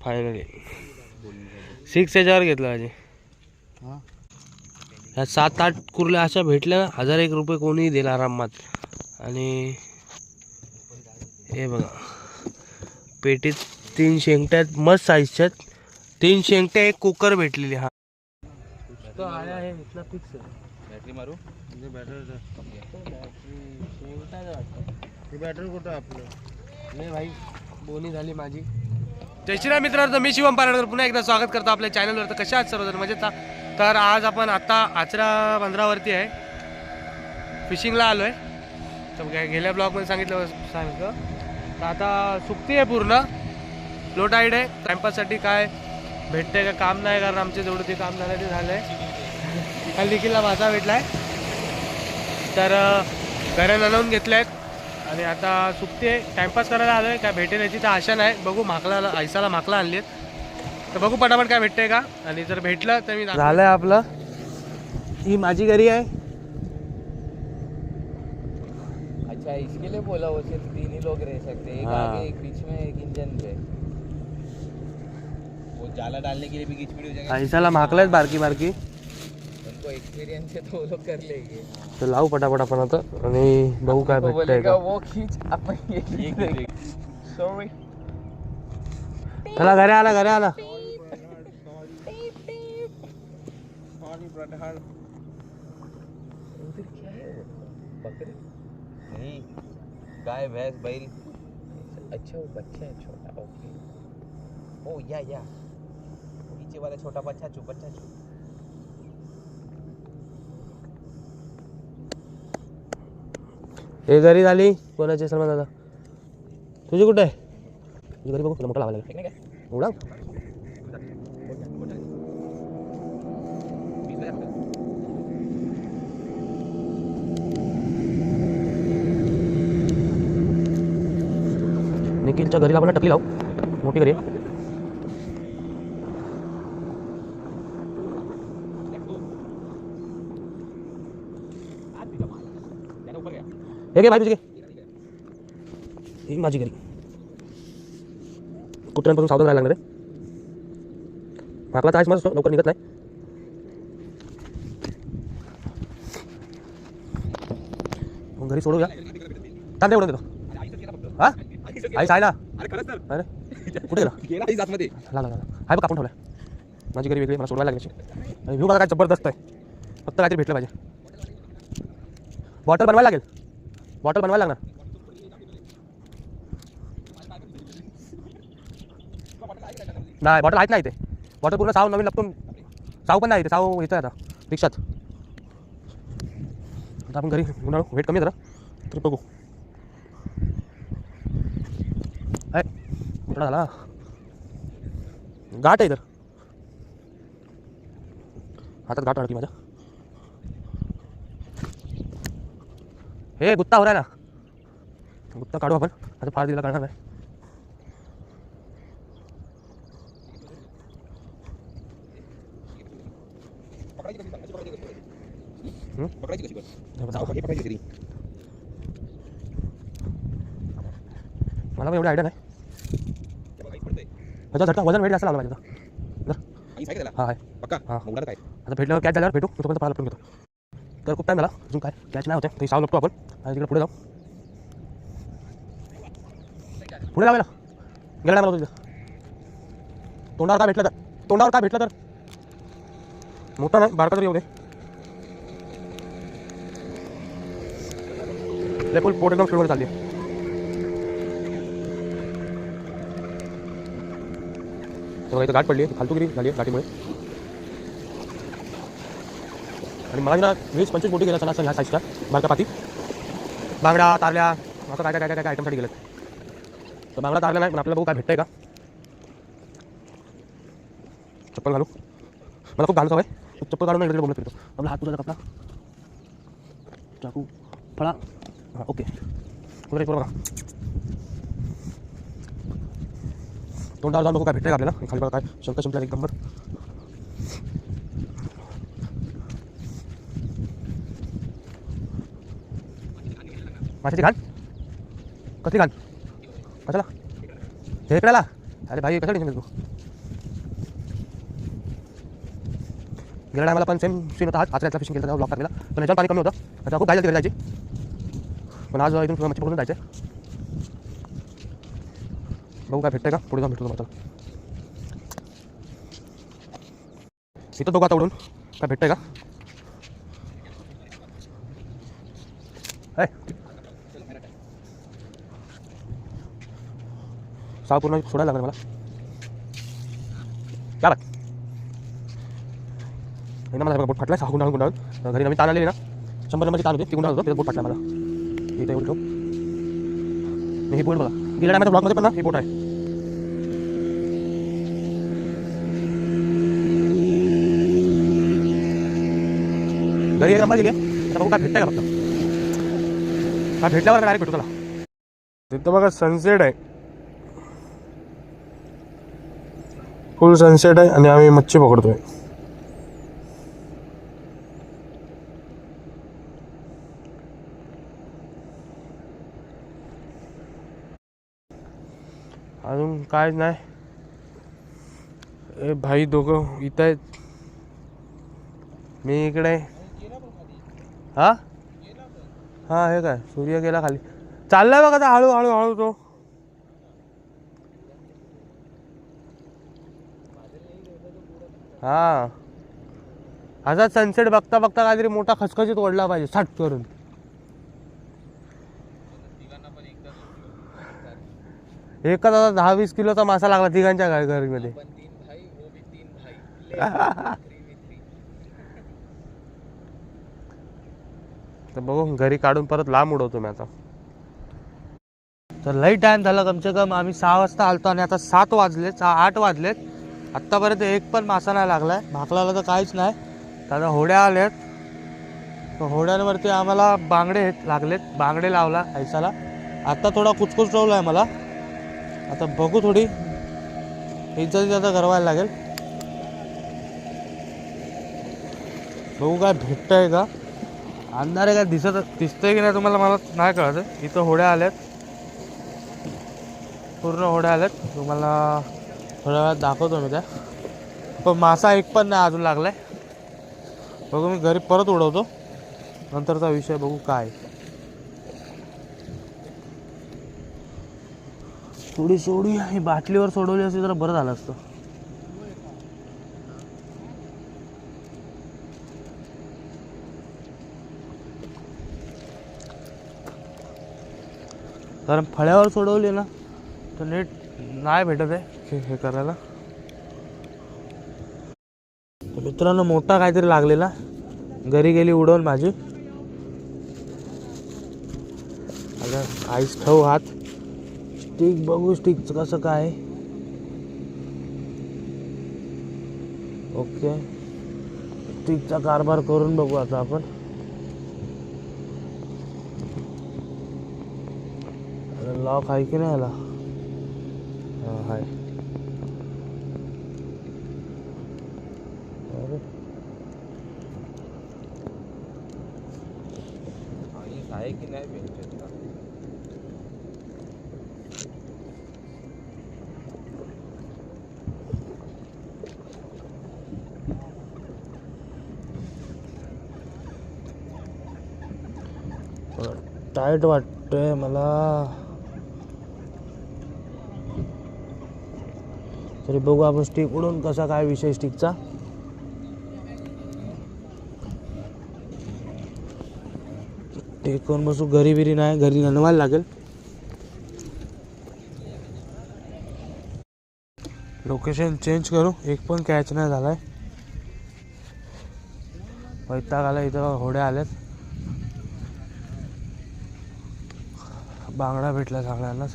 Finally six याच्यावर घेतला माझे ह्या सात आठ कुर्ल्या अशा भेटल्या ना हजार एक रुपये कोणीही देईल आरामात आणि हे बघा. पेटीत तीन शेंगट्या आहेत मस्त साईजच्या आहेत. तीन शेंगट्या एक कुकर भेटलेली हा. तो आया आहे इथला फिक्स बॅटरी मारू? बॅटरी कुठं आपलं? नाही भाई बोनी झाली माझी. जय श्रीराम मित्रांनो मी शिवम पारडकर पुन्हा एकदा स्वागत करतो आपल्या चॅनलवर तर कशा आहात सर्वजण? मजेत तर आज आपण आता आचरा बंदरावरती आहे. फिशिंगला आलो आहे तर काय गेल्या ब्लॉगमध्ये सांगितलं सांगितलं. तर आता सुट्टी आहे पूर्ण. लो टाईड आहे. टाईमपाससाठी काय भेटतंय का काम नाही कारण आमचे जेवढं ते काम झालं ते झालं आहे काल देखील माझा भेटला आहे तर घरात आणवून घेतल्या. आहेत आणि आता सुट्टी आहे. टाइमपास करायला आलोय. काय भेटेल याची तर आशा नाही. बघू माकला ऐसाला माकला आणली आहेत. तर बघू पटापट काय भेटतंय का. आणि जर भेटलं तर मी झालंय आपलं. ही माझी घरी आहे. अच्छा इसके लिए बोला वो सिर्फ तीन ही लोग रह सकते हैं. एक हाँ। आगे एक बीच में एक इंजन पे. वो जाला डालने के लिए भी गिचपिड़ी हो जाएगा. ऐसाला माकला आहेत बारकी बारकी उनको एक्सपीरियंस है तो वो लोग कर लेंगे। तर लावू पटापट आपण आता आणि बघू काय वो भेटतंय का वो खींच अपन ये सॉरी चला घरी आला घरी आला उधर क्या है वो नहीं गाय भैंस बैल। अच्छा वो बच्चा है छोटा ओके। ओ या या। नीचे वाला छोटा बच्चा चुप बच्चा चुप। हे घरी झाली? कोणाची सलमान दादा? तुझी कुठे आहे? तुझी घरी बघू तुला मोठा लावायला लागेल. निखिलच्या घरीला आपण टकली लावू. मोठी घरी आहे. हे घे भाई तुझी ही माझी घरी. कुत्र्यांपासून सावधान राहायला लागणार आहे. माकला तर आहेच मस्त लवकर निघत नाही. मग घरी सोडूया चालते एवढं देतो. हा? आईस आहे ना अरे कुठे गेला? गेला आई ला हाय बघ कापून ठेवलाय. माझी घरी वेगळी मला सोडवायला लागली व्ह्यू बघा काय जबरदस्त आहे. फक्त काहीतरी भेटलं पाहिजे. बॉटल बनवायला लागेल. बॉटल बनवायला लागणार नाही बॉटल आहेत नाही ते बॉटल पूर्ण साव नवीन लपटून साव पण नाही ते साव येतं आता रिक्षात आता आपण घरी उन्हाळा वेट कमी जरा तर बघू आहे कुठला झाला गाठ आहे तर हातात गाठ अडकी माझ्या हे गुत्ता हो ना। गुत्ता काढू आपण आता फार दिला काढणार नाही मला पण एवढी आयडिया नाही पडतंय झटका वजन वेळ जास्त लागला माझ्या हा आहे आता भेटल्यावर कॅच झाल्यावर भेटू तोपर्यंत पाहायला पण घेतो तर खूप टाइम झाला अजून काय कॅच नाही होते ते साव लपतो आपण आणि तिकडे पुढे जाऊ. पुढे लावायला गेला मला तुझं. तोंडावर काय भेटलं तर? तोंडावर काय भेटलं तर? मोठा नाही बारका तरी येऊ दे. लय फुल पोट एकदम स्पीडमध्ये चालली आहे. इथं गाठ पडली आहे. फालतूगिरी झाली गाठीमुळे. आणि मला ना वीस पंचवीस बोटी गेला चला असं ह्या साईजच्या बारका पाती. बांगडा, तारल्या. असं काय काय काय काय आयटमसाठी गेलं तर बांगडा, तारल्या नाही, पण आपल्याला का. चप्पल घालू. मला खूप घालू हवं चप्पल काढून इकडे बोलत फिरतो. आपला हात तुझा कपडा. चाकू, फळा. हाँ, ओके. बघा. तोंडावर जाऊन बघू काय भेटतंय खाली बघा काय. शिंपल्या एक नंबर कशाची घाण कसली घाण कशाला? हे खेकड्याला अरे भाई कसं टेन्शन तू गेल्या टायमाला पण सेम सीन होता. आज आचऱ्यातला फिशिंग केलं ब्लॉक टाकलेला. पण याच्यावर पाणी कमी होतं. आता खूप घाई जायची. पण आज इथून मच्छी पकडून जायचं. बघू काय भेटतंय का? पुढे जाऊन भेटतो तुम्हाला इथं बघू आता उडून. काय भेटतंय का? सहा पूर्ण सोडायला लागणार मला. काय लाग नाही ना मला बोट फाटला सहा गुंडाळून गुंडाळून. घरी नवीन ताण आलेली ना. शंभर नंबरची ताण होते ती गुंडाळ होतो त्याचा बोट फाटला मला. इथे येऊन ठेव. आणि बोट बघा गेल्या टायमाच्या ब्लॉकमध्ये पण ना हे बोट आहे. घरी एक नंबर गेली आता बघू काय भेटतंय का फक्त. काय भेटल्यावर डायरेक्ट भेटू त्याला तिथं बघा सनसेट आहे. फुल सनसेट आहे आणि आम्ही मच्छी पकडतोय. अजून काय नाही. ए भाई दोघं इथं आहेत. मी इकडे. हा? हा हे काय? सूर्य गेला खाली. चाललाय बघा आता हळू हळू हळू तो. हा. असा सनसेट बघता बघता काहीतरी मोठा खसखशीत ओढला पाहिजे सट करून. एकच आता दहा वीस किलोचा मासा लागला तिघांच्या घरीमध्ये. भाई तर बघू घरी काढून परत लांब उडवतो मी आता. तर लई टाइम झाला कमसे कम आम्ही सहा वाजता आलतो आणि आता सात वाजलेत सहा आठ वाजलेत. आत्तापर्यंत एक पण मासा नाही लागलाय. भाकलाला तर काहीच नाही. तर आता होड्या आल्यात तर होड्यांवरती आम्हाला बांगडे लागलेत. बांगडे लावला ऐसाला आत्ता थोडा कुचकुच ठेवला आहे मला. आता बघू थोडी. इज्जत आता करवायला लागेल. बघू काय भेटतंय का? अंधारे काय दिसत दिसतंय की नाही तुम्हाला मला नाही कळत. इथं होड्या आल्यात पूर्ण होड्या आल्यात तुम्हाला थोड्या वेळात दाखवतो मी त्या. पण मासा एक पण नाही अजून लागलाय. बघू मी घरी परत उडवतो. नंतरचा विषय बघू काय. थोडी सोडी. ही बाटलीवर सोडवली असती तर बरं झालं असतं. कारण फळ्यावर सोडवली ना तर नीट नाही भेटत आहे. हे- हे करायला. तर मित्रांनो मोठा काहीतरी लागलेला. घरी गेली उडवून माझी आता आईस ठेव हात. स्टिक बघू स्टिकचं कसं काय. ओके. स्टिकचा कारभार करून बघू आता आपण. लॉक आहे की नाही याला हा, हाय अरे आई आहे की नाही भेटत का? टाईट वाटतंय मला तरी बघू आपण स्टिक उडून कसा काय विषय स्टिकचा टेकून बसू घरी बिरी नाही घरी नणवायला लागेल. लोकेशन चेंज करू एक पण कॅच नाही झालाय. वैताग आला इथं होड्या आल्यात. बांगडा भेटला सगळ्यांनाच.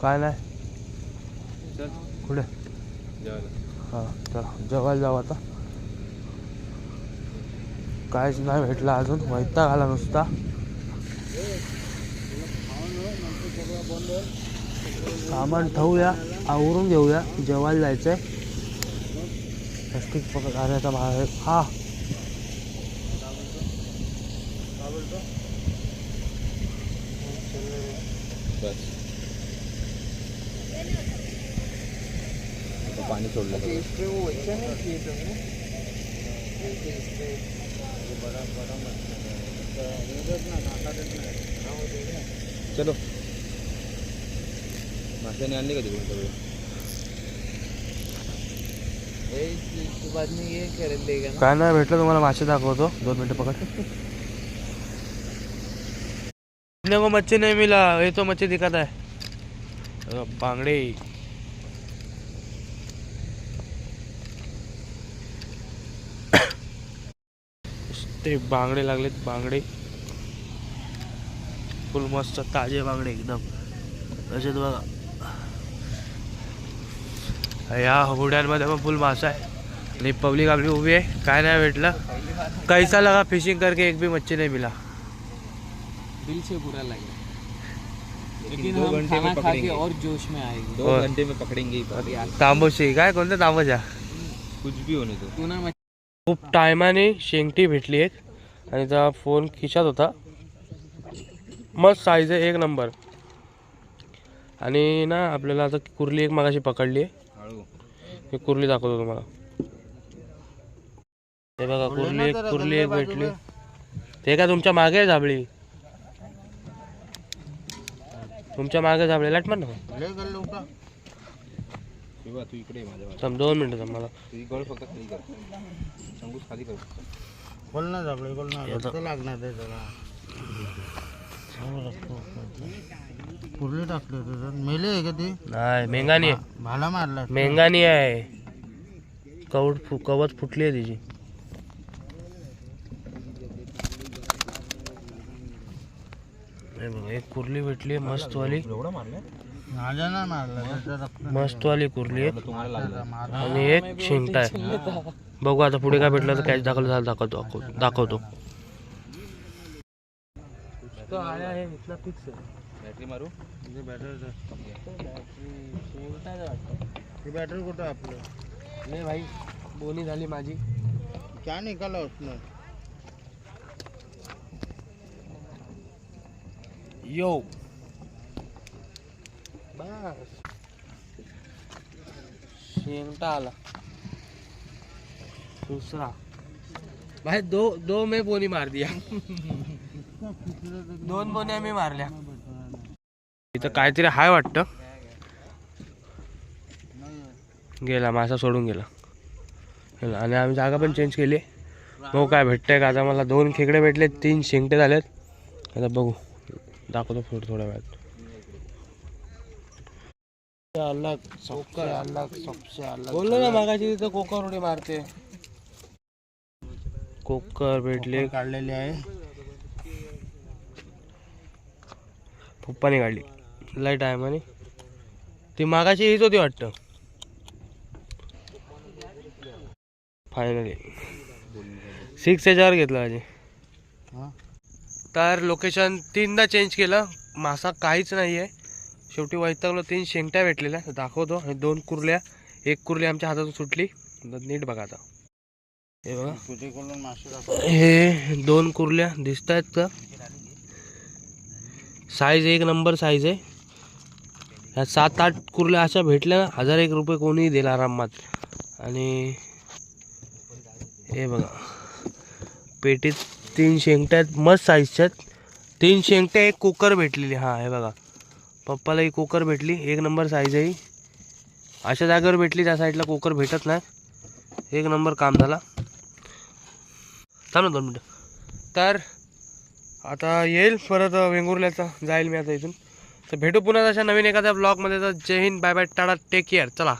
काय नाही. चल. कुठे? हां चला. जेवायला जाऊ आता. काहीच नाही भेटला अजून. वैताग आला नुसता. सामान ठेवूया. आवरून घेऊया. जेवायला जायचं आहे प्लास्टिक पकड अरे आता बाहेर हा। बस आता पाणी सोडलं सगळं. चलो। माशाने आणले का तिकडून सगळे काय नाही भेटलं तुम्हाला मासे दाखवतो दोन मिनटं पकड। अपने को मच्छी नहीं मिला ये तो मच्छी दिखत है। अ, बांगडे। ते बांगडे लागलेत बांगडे. फुल मस्त ताजे बांगडे एकदम. तसेच बघा. या होड्यांमध्ये पण फुल मासा आहे. आणि पब्लिक आपली उभी आहे. काय नाही भेटलं. कैसा लगा फिशिंग करके एक भी मच्छी नहीं मिला. दिल से बुरा लगा. लेकिन दो हम घंटे में पकड़ेंगे। और जोश में आएंगे। दो घंटे में पकड़ेंगे ही। तांबोशी काय कोणतं तांबोशा कुछ भी होने दो। खूप टायमाने शेंगटी भेटली एक. आणि त्याचा फोन खिशात होता. मस्त साईज आहे एक नंबर आणि ना आपल्याला आता कुर्ली एक मागाशी पकडली आहे. कुर्ली दाखवतो तुम्हाला. हे बघा कुर्ली एक कुर्ली एक भेटली. ते का तुमच्या मागे आहे झाबळी? तुमच्या मागे झाबळी लाट मार ना तू इकडे माझ्या. थांब दोन मिनिटं थांब मला. तुझी गळ फक्त खाली कर. अंगूस खाली कर. फक्त. कुर्ली टाकले मेले आहे का ते? नाही मेंगानी आहे. भाला मारला मेंगानी आहे. कवट फु कवच फुटली आहे तिची. बघा एक कुर्ली भेटली आहे मस्तवाली. एवढं मारलं रक्त मस्तवाली कुर्ली आणि एक शिंगटा आहे. बघू आता पुढे काय भेटलं तर कॅच दाखवलं झालं दाखवतो दाखवतो- मारू ती भाई बोनी क्या निकाला उसने यो. बस. शिंगटा आला. दुसरा. भाई दो दो में बोनी मार दिया. दोन बोन्या मी मारल्या. इथं काहीतरी हाय वाटतं. गेला मासा सोडून गेला. गेला आणि आम्ही जागा पण चेंज केली. बघू काय भेटतंय का? आता मला दोन खेकडे भेटले तीन शेंगटे झालेत. आता बघू. दाखवतो पुढे थोड्या वेळात. अलग सबसे अलग सबसे अलग बोललो ना मागाशी तिथं कोकर उडी मारते. कोकर भेटले. काढलेली आहे. पप्पाने काढली. लाइट आहे म्हणे ती मागाची हीच होती वाटतं. फायनली सिक्स याच्यावर घेतलं माझे हा. तर लोकेशन तीनदा चेंज केलं. मासा काहीच नाही आहे शेवटी वैतागलो तीन शेंगट्या भेटलेल्या दाखवतो. आणि दोन कुर्ल्या एक कुर्ली आमच्या हातातून सुटली. नीट बघा आता. हे बघा. हे दोन कुर्ल्या दिसत आहेत का? साईज एक नंबर साईज आहे. ह्या सात आठ कुर्ल्या अशा भेटल्या ना हजार एक रुपये कोणीही दिला आरामात आणि हे बघा. पेटीत तीन शेंगट्या आहेत मस्त साईजच्या आहेत. तीन शेंगट्या एक कुकर भेटलेली. हां हे बघा. पप्पाला ही कुकर भेटली. एक नंबर साईज आहे अशा जागेवर भेटली त्या साईडला कुकर भेटत नाही. एक नंबर काम झाला. थांब दोन मिनटं. तर आता येईल परत वेंगुर्ल्याचा. जाईल मी आता इथून. तर भेटू पुन्हा अशा नवीन एखाद्या ब्लॉगमध्ये तर जय Hind bye bye tata take care चला.